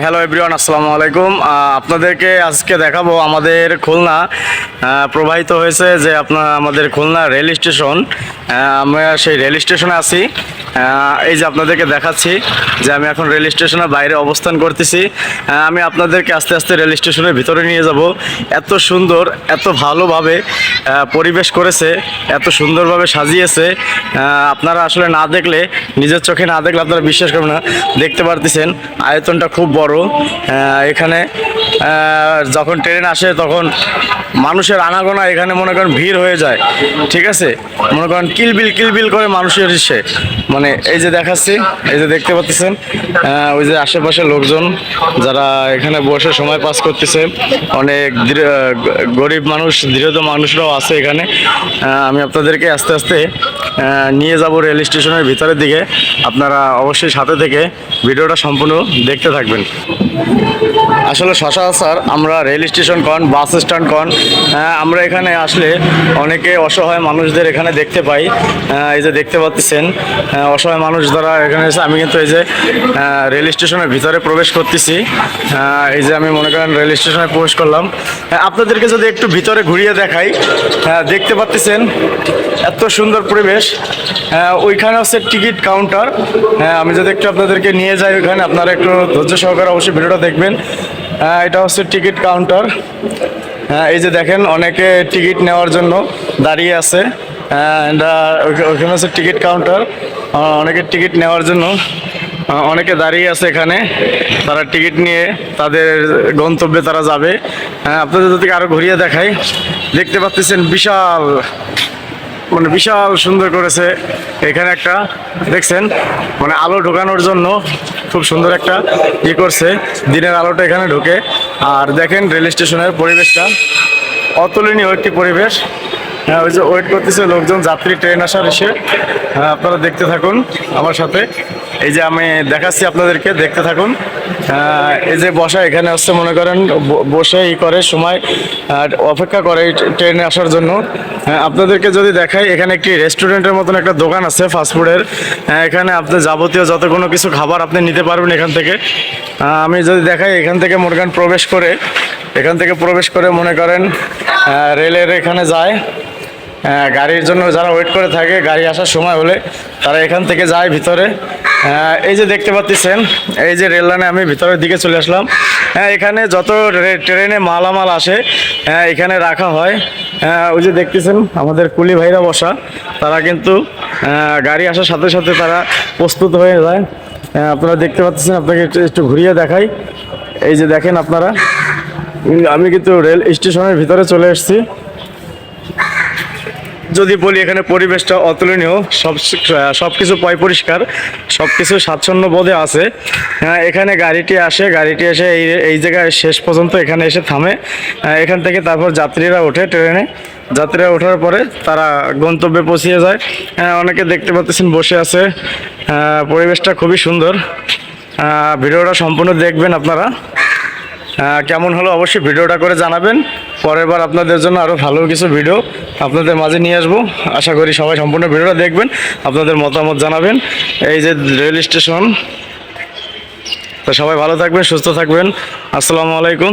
Hello everyone আসসালামু আলাইকুম। আপনাদেরকে আজকে দেখাবো আমাদের খুলনা। প্রবাহিত হয়েছে যে আপনার আমাদের খুলনা রেল স্টেশন। আমরা সেই রেল স্টেশনে আছি। এই যে আপনাদেরকে দেখাচ্ছি যে আমি এখন রেল স্টেশনের বাইরে অবস্থান করতেছি। আমি আপনাদেরকে আস্তে আস্তে রেল স্টেশনের ভিতরে নিয়ে যাব। এত সুন্দর, এত ভালোভাবে পরিবেশ করেছে, এত সুন্দরভাবে সাজিয়েছে। আপনারা আসলে না দেখলে, নিজের চোখে না দেখলে আপনারা বিশ্বাস করবেন না। দেখতে পারতেছেন, আয়তনটা খুব বড়। আহ, এখানে যখন ট্রেন আসে তখন মানুষের আনাগোনা এখানে মনে করেন ভিড় হয়ে যায়। ঠিক আছে? মনে করেন কিলবিল কিলবিল করে মানুষের এসে। মানে এই যে দেখাচ্ছি এই যে দেখতে পাচ্ছেন ওই যে আশেপাশে লোকজন যারা এখানে বসে সময় পাস করতেছে। অনেক গরিব মানুষ দৃঢ় মানুষরাও আছে এখানে। আমি আপনাদেরকে আস্তে আস্তে নিয়ে যাব রেল স্টেশনের ভিতরের দিকে। আপনারা অবশ্যই সাথে থেকে ভিডিওটা সম্পূর্ণ দেখতে থাকবেন। আসলে সচরাচর আমরা রেল স্টেশন কন বাস স্ট্যান্ড কন আহ, আমরা এখানে আসলে অনেকে অসহায় মানুষদের এখানে দেখতে পাই আহ, এই যে দেখতে পাচ্ছেন আহ, অসহায় মানুষ দ্বারা এখানে এসে আমি কিন্তু এই যে রেল স্টেশনের ভিতরে প্রবেশ করতেছি এই যে আমি মনে করেন রেল স্টেশনে প্রবেশ করলাম আপনাদেরকে যদি একটু ভিতরে ঘুরিয়ে দেখাই দেখতে পাচ্ছেন এত সুন্দর পরিবেশ। ওইখানে হচ্ছে টিকিট কাউন্টার। আমি যদি একটু আপনাদেরকে নিয়ে যাই ওইখানে, আপনারা একটু ধৈর্য সহকারে অবশ্যই ভিডিওটা দেখবেন। এটা হচ্ছে টিকিট কাউন্টার। হ্যাঁ এই যে দেখেন, অনেকে টিকিট নেওয়ার জন্য দাঁড়িয়ে আছে। ওইখানে হচ্ছে টিকিট কাউন্টার। অনেকে টিকিট নেওয়ার জন্য অনেকে দাঁড়িয়ে আছে এখানে। তারা টিকিট নিয়ে তাদের গন্তব্যে তারা যাবে। আপনাদের যদি আরও ঘুরিয়ে দেখাই, দেখতে পাচ্ছেন বিশাল মানে বিশাল সুন্দর করেছে। এখানে একটা, দেখছেন? মানে আলো ঢোকানোর জন্য খুব সুন্দর একটা ইয়ে করছে। দিনের আলোটা এখানে ঢোকে। আর দেখেন, রেল স্টেশনের পরিবেশটা। অতুলনীয় একটি পরিবেশ। হ্যাঁ ওই যে ওয়েট করতেছে লোকজন, যাত্রী, ট্রেন আসার এসে। হ্যাঁ আপনারা দেখতে থাকুন আমার সাথে। এই যে আমি দেখাচ্ছি আপনাদেরকে দেখতে থাকুন। এই যে বসা এখানে হচ্ছে মনে করেন বসে ই করে সময় আহ, অপেক্ষা করে ট্রেনে আসার জন্য। হ্যাঁ, আপনাদেরকে যদি দেখাই এখানে একটি রেস্টুরেন্টের মতন একটা দোকান আছে ফাস্টফুডের এখানে আপনি যাবতীয় যত কোনো কিছু খাবার আপনি নিতে পারবেন এখান থেকে। আমি যদি দেখাই এখান থেকে করেন প্রবেশ করে এখান থেকে প্রবেশ করে মনে করেন রেলের এখানে যায়। হ্যাঁ, গাড়ির জন্য যারা ওয়েট করে থাকে গাড়ি আসার সময় হলে তারা এখান থেকে যায় ভিতরে। হ্যাঁ, এই যে দেখতে পাচ্ছেন, এই যে রেল লাইনে আমি ভিতরের দিকে চলে আসলাম। হ্যাঁ এখানে যত ট্রেনে মালামাল আসে হ্যাঁ এখানে রাখা হয়। ওই যে দেখতেছেন, আমাদের কুলি ভাইরা বসা, তারা কিন্তু গাড়ি আসার সাথে সাথে তারা প্রস্তুত হয়ে যায়। আপনারা দেখতে পাচ্ছেন, আপনাকে একটু ঘুরিয়ে দেখাই। এই যে দেখেন আপনারা। আমি কিন্তু রেল স্টেশনের ভিতরে চলে এসেছি। যদি বলি এখানে পরিবেশটা অতুলনীয় সব সব কিছু পয় পরিষ্কার সব কিছু স্বাচ্ছন্দ্য বোধে আছে। হ্যাঁ এখানে গাড়িটি আসে গাড়িটি এসে এই এই জায়গায় শেষ পর্যন্ত এখানে এসে থামে। এখান থেকে তারপর যাত্রীরা ওঠে ট্রেনে। যাত্রীরা ওঠার পরে তারা গন্তব্যে পৌঁছিয়ে যায়। হ্যাঁ, অনেকে দেখতে পাচ্ছেন বসে আছে। পরিবেশটা খুবই সুন্দর। ভিডিওটা সম্পূর্ণ দেখবেন আপনারা। কেমন হলো অবশ্যই ভিডিওটা করে জানাবেন। পরের বার আপনাদের জন্য আরও ভালো কিছু ভিডিও আপনাদের মাঝে নিয়ে আসব। আশা করি সবাই সম্পূর্ণ ভিডিওটা দেখবেন, আপনাদের মতামত জানাবেন। এই যে রেল স্টেশন, তো সবাই ভালো থাকবেন, সুস্থ থাকবেন। আসসালামু আলাইকুম।